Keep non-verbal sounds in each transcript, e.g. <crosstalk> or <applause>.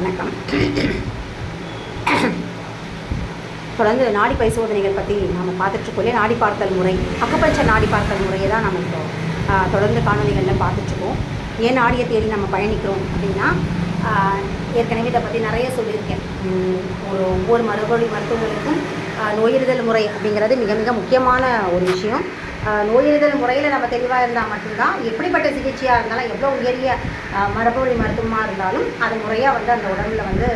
வணக்கம். தொடர்ந்து நாடி பரிசோதனைகள் பற்றி நாம் பார்த்துட்ருக்கோம் நாடி பார்த்தல் முறை அக்குப்பஞ்சர் நாடி பார்த்தல் முறையை தான் நம்ம இப்போ தொடர்ந்து காணொலிகளில் பார்த்துட்ருக்கோம். ஏன் நாடியை தேடி நம்ம பயணிக்கிறோம் அப்படின்னா ஏற்கனவே இதை பற்றி நிறைய சொல்லியிருக்கேன். ஒரு ஒவ்வொரு மரபொழி மருத்துவர்களுக்கும் ஆ, நோயறிதல் முறை அப்படிங்கிறது மிக மிக முக்கியமான ஒரு விஷயம். நோயறிதல் முறையில் நம்ம தெளிவாக இருந்தால் மட்டும்தான் எப்படிப்பட்ட சிகிச்சையாக இருந்தாலும் எவ்வளோ உயரிய மரபொழி மருத்துவமாக இருந்தாலும் அது முறையாக வந்து அந்த உடம்புல வந்து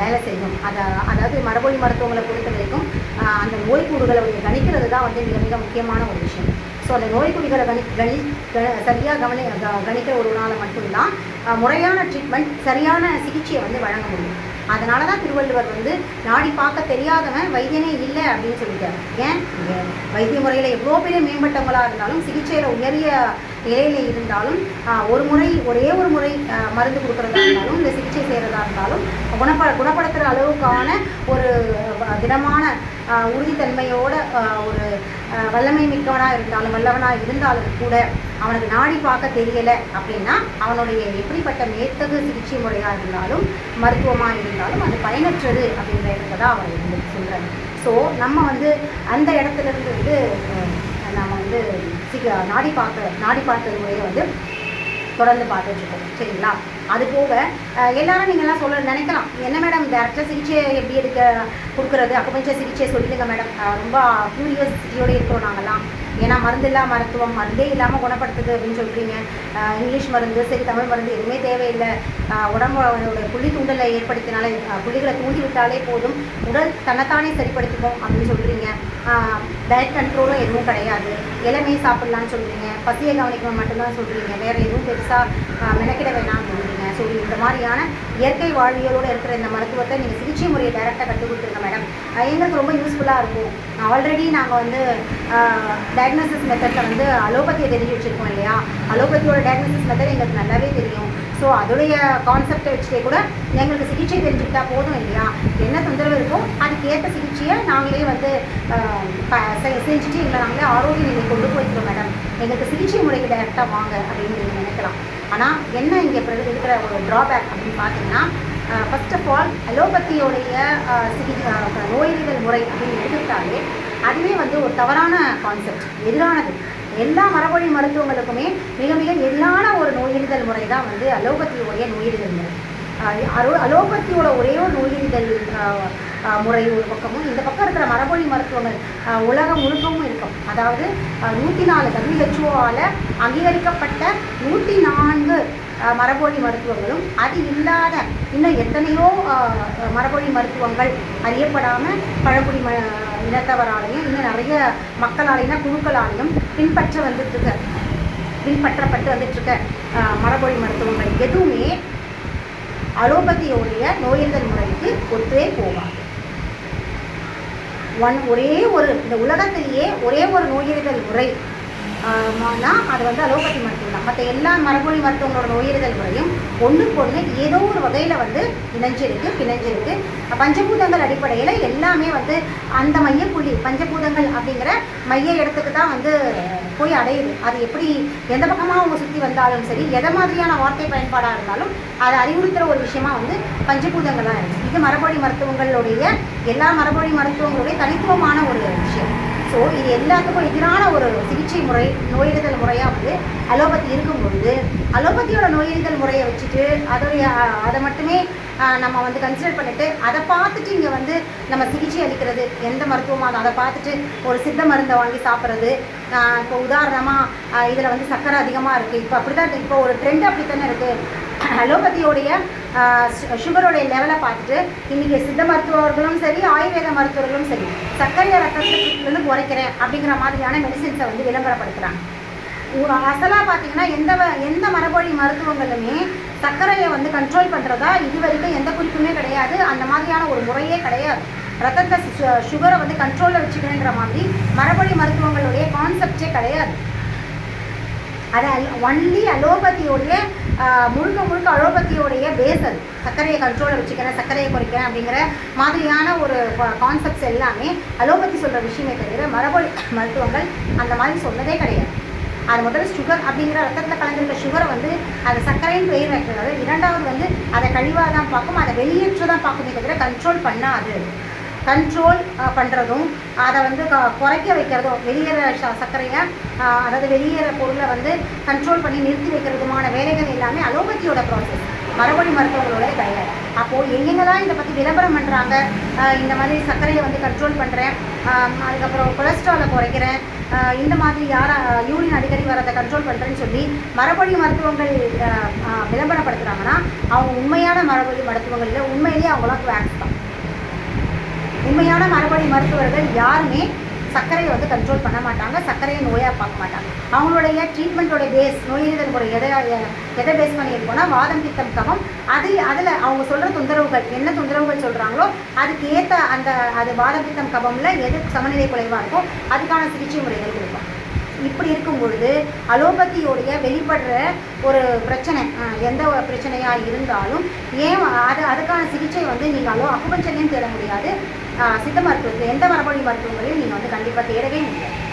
வேலை செய்யும். அதை அதாவது மரபொழி மருத்துவங்களை பொறுத்த வரைக்கும் அந்த நோய்க்கூடுகளை வந்து கணிக்கிறது தான் வந்து மிக மிக முக்கியமான ஒரு விஷயம். ஸோ அந்த நோய் கணி கணி க- கவனி க- கணிக்கிற ஒருவனால் மட்டும்தான் முறையான ட்ரீட்மெண்ட் சரியான சிகிச்சையை வந்து வழங்க முடியும். அதனால தான் திருவள்ளுவர் வந்து நாடி பார்க்க தெரியாதவன் வைத்தியனே இல்லை அப்படின்னு சொல்லிட்டார். ஏன்? வைத்திய முறையில் எவ்வளோ பெரிய மேம்பட்டவங்களாக இருந்தாலும் சிகிச்சையில் உயரிய நிலையில் இருந்தாலும் ஒரு முறை ஒரே ஒரு முறை மருந்து கொடுக்குறதா இருந்தாலும் இந்த சிகிச்சை செய்கிறதா இருந்தாலும் குணப்ப குணப்படுத்துகிற அளவுக்கான ஒரு திடமான உறுதித்தன்மையோட ஒரு வல்லமை மிக்கவனாக இருந்தாலும் வல்லவனாக இருந்தாலும் கூட அவனுக்கு நாடி பார்க்க தெரியலை அப்படின்னா அவனுடைய எப்படிப்பட்ட மேத்தகு சிகிச்சை முறையாக இருந்தாலும் மருத்துவமாக இருந்தாலும் அது பயனற்றது அப்படின்ற இடத்துல தான் அவன் வந்து சொல்கிறாங்க ஸோ நம்ம வந்து அந்த இடத்துலேருந்து வந்து நம்ம வந்து சிக நாடி பார்க்க நாடி பார்த்தல் முறையை வந்து தொடர்ந்து பார்த்துட்டு இருக்கோம். சரிங்களா? அது போக எல்லாரும் நீங்கள்லாம் சொல்ல நினைக்கலாம். என்ன மேடம் டேரக்டாக சிகிச்சை எப்படி எடுக்க கொடுக்குறது? அக்குபஞ்சர் சிகிச்சை சொல்லிடுங்க மேடம் ரொம்ப ரொம்ப க்யூரியாசிட்டியோடு இருக்கிறோம் நாங்கள்லாம் ஏன்னா மருந்து இல்லா மருத்துவம் மருந்தே இல்லாமல் குணப்படுத்துது அப்படின்னு சொல்கிறீங்க இங்கிலீஷ் மருந்து சரி தமிழ் மருந்து எதுவுமே தேவையில்லை. அஹ், உடம்போட புள்ளி தூண்டலை ஏற்படுத்தினாலே புள்ளிகளை தூண்டி விட்டாலே போதும். உடல் தன்னைத்தானே சரிப்படுத்திக்கும் அப்படின்னு சொல்கிறீங்க டயட் கண்ட்ரோலும் எதுவும் கிடையாது. இளமே சாப்பிட்லான்னு சொல்கிறீங்க பசியை கவனிக்கணும் மட்டும்தான் சொல்கிறீங்க வேறு எதுவும் பெருசாக மெனக்கிட வேணாம்னு சொல்கிறீங்க ஸோ இந்த மாதிரியான இயற்கை வாழ்வியலோடு இருக்கிற இந்த மருத்துவத்தை நீங்கள் சிகிச்சை முறையை டைரெக்டாக கற்றுக் கொடுத்துருங்க மேடம் எங்களுக்கு ரொம்ப யூஸ்ஃபுல்லாக இருக்கும். ஆல்ரெடி நாங்கள் வந்து டயக்னோசிஸ் மெத்தடில் வந்து அலோபதியை தெரிஞ்சு வச்சுருக்கோம் இல்லையா? அலோபதியோட டயக்னோசிஸ் மெத்தட் எங்களுக்கு நல்லாவே தெரியும். ஸோ அதோடைய கான்செப்டை வச்சுட்டே கூட எங்களுக்கு சிகிச்சை தெரிஞ்சுக்கிட்டா போதும் இல்லையா? என்ன தொந்தரவு இருக்கோ அதுக்கேற்ற சிகிச்சையை நாங்களே வந்து செஞ்சுட்டு எங்களை நாங்களே ஆரோக்கிய நிலை கொண்டு போய்க்கிறோம் மேடம் எனக்கு சிகிச்சை முறைக்கு டேரெக்டாக வாங்க அப்படின்னு நீங்கள் நினைக்கலாம். ஆனால் என்ன இங்கே இருக்கிற ஒரு ட்ராபேக் அப்படின்னு பார்த்தீங்கன்னா ஃபர்ஸ்ட் ஆஃப் ஆல் அலோபதியோடைய சிகிச்சை சிகி நோயறிதல் முறை அப்படின்னு எடுத்துக்கிட்டாலே அதுவே வந்து ஒரு தவறான கான்செப்ட் எதிரானது. எல்லா மரபொழி மருத்துவங்களுக்குமே மிக மிக எதிரான ஒரு நோயறிதல் முறை தான் வந்து அலோபதியோடைய நோயறிதல் முறை. அலோ அலோபதியோட ஒரே ஒரு நோயறிதல் முறை ஒரு பக்கமும் இந்த பக்கம் இருக்கிற மரபொழி மருத்துவங்கள் உலகம் முழுக்கவும் இருக்கும். அதாவது நூற்றி நாலு டபிள்யூஹெச்ஓவால் அங்கீகரிக்கப்பட்ட நூற்றி நான்கு மரபொழி மருத்துவங்களும் அது இல்லாத இன்னும் எத்தனையோ மரபொழி மருத்துவங்கள் அறியப்படாமல் பழங்குடி ம இனத்தவராலையும் இன்னும் நிறைய மக்களாலையும் குழுக்களாலையும் பின்பற்ற வந்துட்டுருக்க. பின்பற்றப்பட்டு வந்துட்டுருக்க மரபொழி மருத்துவங்கள். எதுவுமே அலோபதியோடைய நோயறிதல் முறைக்கு ஒத்தே போகாது. ஒன் ஒரே ஒரு இந்த உலகத்திலேயே ஒரே ஒரு நோயறிதல் முறை ஆனா அது வந்து அலோபதி மருத்துவம் தான். மற்ற எல்லா மரபொழி மருத்துவங்களோட நோயறிதல் முறையும் ஒன்றுக்கு ஒன்று ஏதோ ஒரு வகையில் வந்து இணைஞ்சிருக்கு பிணைஞ்சிருக்கு. பஞ்சபூதங்கள் அடிப்படையில் எல்லாமே வந்து அந்த மையப்புள்ளி பஞ்சபூதங்கள் அப்படிங்கிற மைய இடத்துக்கு தான் வந்து போய் அடையுது. அது எப்படி எந்த பக்கமாக அவங்க சுற்றி வந்தாலும் சரி எதை மாதிரியான வார்த்தை பயன்பாடாக இருந்தாலும் அதை அறிவுறுத்துகிற ஒரு விஷயமா வந்து பஞ்சபூதங்களாக இருக்குது இது மரபொழி மருத்துவங்களுடைய எல்லா மரபொழி மருத்துவங்களுடைய தனித்துவமான ஒரு விஷயம். ஸோ இது எல்லாத்துக்கும் எதிரான ஒரு சிகிச்சை முறை நோயறிதல் முறையாக வந்து அலோபதி இருக்கும் பொழுது அலோபதியோட நோயறிதல் முறையை வச்சுட்டு அதோடைய அதை மட்டுமே நம்ம வந்து கன்சிடர் பண்ணிட்டு அதை பார்த்துட்டு இங்கே வந்து நம்ம சிகிச்சை அளிக்கிறது எந்த மருத்துவமாக அதை பார்த்துட்டு ஒரு சித்த மருந்தை வாங்கி சாப்பிட்றது. இப்போ உதாரணமாக இதில் வந்து சர்க்கரை அதிகமாக இருக்குது இப்போ அப்படி தான் இப்போ ஒரு ட்ரெண்ட் அப்படி தானே இருக்குது அலோபதியோடைய சுகருடைய லெவலை பார்த்துட்டு இன்றைக்கி சித்த மருத்துவர்களும் சரி ஆயுர்வேத மருத்துவர்களும் சரி சர்க்கரையை ரத்தத்துலேருந்து குறைக்கிறேன் அப்படிங்கிற மாதிரியான மெடிசின்ஸை வந்து விளம்பரப்படுத்துகிறாங்க அசலாக பார்த்தீங்கன்னா எந்த வ- எந்த மரபொழி மருத்துவங்களுமே சர்க்கரையை வந்து கண்ட்ரோல் பண்ணுறதா இது வரைக்கும் எந்த குறிப்புமே கிடையாது. அந்த மாதிரியான ஒரு முறையே கிடையாது. ரத்தத்தை சு- சுகரை வந்து கண்ட்ரோலில் வச்சுக்கணுன்ற மாதிரி மரபொழி மருத்துவங்களுடைய கான்செப்டே கிடையாது. அது ஒன்லி அலோபதியோடைய முழுக்க முழுக்க அலோபதியோடைய பேஸ் அது. சர்க்கரையை கண்ட்ரோலில் வச்சுக்கிறேன் சர்க்கரையை குறைக்கிறேன் அப்படிங்கிற மாதிரியான ஒரு கான்செப்ட்ஸ் எல்லாமே அலோபதி சொல்கிற விஷயமே தவிர மரபொழி <coughs> மருத்துவங்கள் அந்த மாதிரி சொன்னதே கிடையாது. அது முதல்ல சுகர் அப்படிங்கிற ரத்தத்தில் கலந்துருக்க சுகரை வந்து அது சர்க்கரைன்னு பெயர் வைக்கிறது இரண்டாவது வந்து அதை கழிவாக தான் பார்க்கும் அதை வெளியேற்ற தான் பார்க்குமே தவிர கண்ட்ரோல் பண்ணாது. கண்ட்ரோல் பண்ணுறதும் அதை வந்து க குறைக்க வைக்கிறதும் வெளியேற ச சர்க்கரையை அதாவது வெளியேற பொருளை வந்து கண்ட்ரோல் பண்ணி நிறுத்தி வைக்கிறதுமான வேலைகள் எல்லாமே அலோபதியோட ப்ராசஸ் மரபணி மருத்துவங்களோட கிடையாது. அப்போது எங்கெங்கெல்லாம் இதை பற்றி விளம்பரம் பண்ணுறாங்க இந்த மாதிரி சர்க்கரையை வந்து கண்ட்ரோல் பண்ணுறேன் அதுக்கப்புறம் கொலஸ்ட்ராலை குறைக்கிறேன் இந்த மாதிரி யாரா யூரின் அடிக்கடி வரதை கண்ட்ரோல் பண்ணுறேன்னு சொல்லி மரபணி மருத்துவங்கள் விளம்பரப்படுத்துகிறாங்கன்னா அவங்க உண்மையான மரபணி மருத்துவங்களில் உண்மையிலேயே அவங்களாம் வேக்ஸ் தான். உண்மையான மரபணி மருத்துவர்கள் யாருமே சர்க்கரையை வந்து கண்ட்ரோல் பண்ண மாட்டாங்க சர்க்கரையை நோயாக பார்க்க மாட்டாங்க. அவங்களுடைய ட்ரீட்மெண்ட்டோட பேஸ் நோய் எதிர்ப்பு முறை எதை எதை பேஸ் பண்ணி இருக்கோம்னா வாதம் பித்தம் கபம். அதில் அதில் அவங்க சொல்கிற தொந்தரவுகள் என்ன தொந்தரவுகள் சொல்கிறாங்களோ அதுக்கு ஏற்ற அந்த அது வாதம் பித்தம் கபமில் எது சமநிலை குறைவாக இருக்கோ அதுக்கான சிகிச்சை முறைகள் இருக்கும் இப்படி இருக்கும் பொழுது அலோபதியோடைய வெளிப்படுற ஒரு பிரச்சனை எந்த ஒரு பிரச்சனையாக இருந்தாலும் ஏன் அது அதுக்கான சிகிச்சை வந்து நீங்கள் அலோ அக்குபஞ்சர்லையும் தேட முடியாது. சித்த மருத்துவத்தில் எந்த மரபணி மருத்துவங்களையும் நீங்கள் வந்து கண்டிப்பாக தேடவே முடியாது.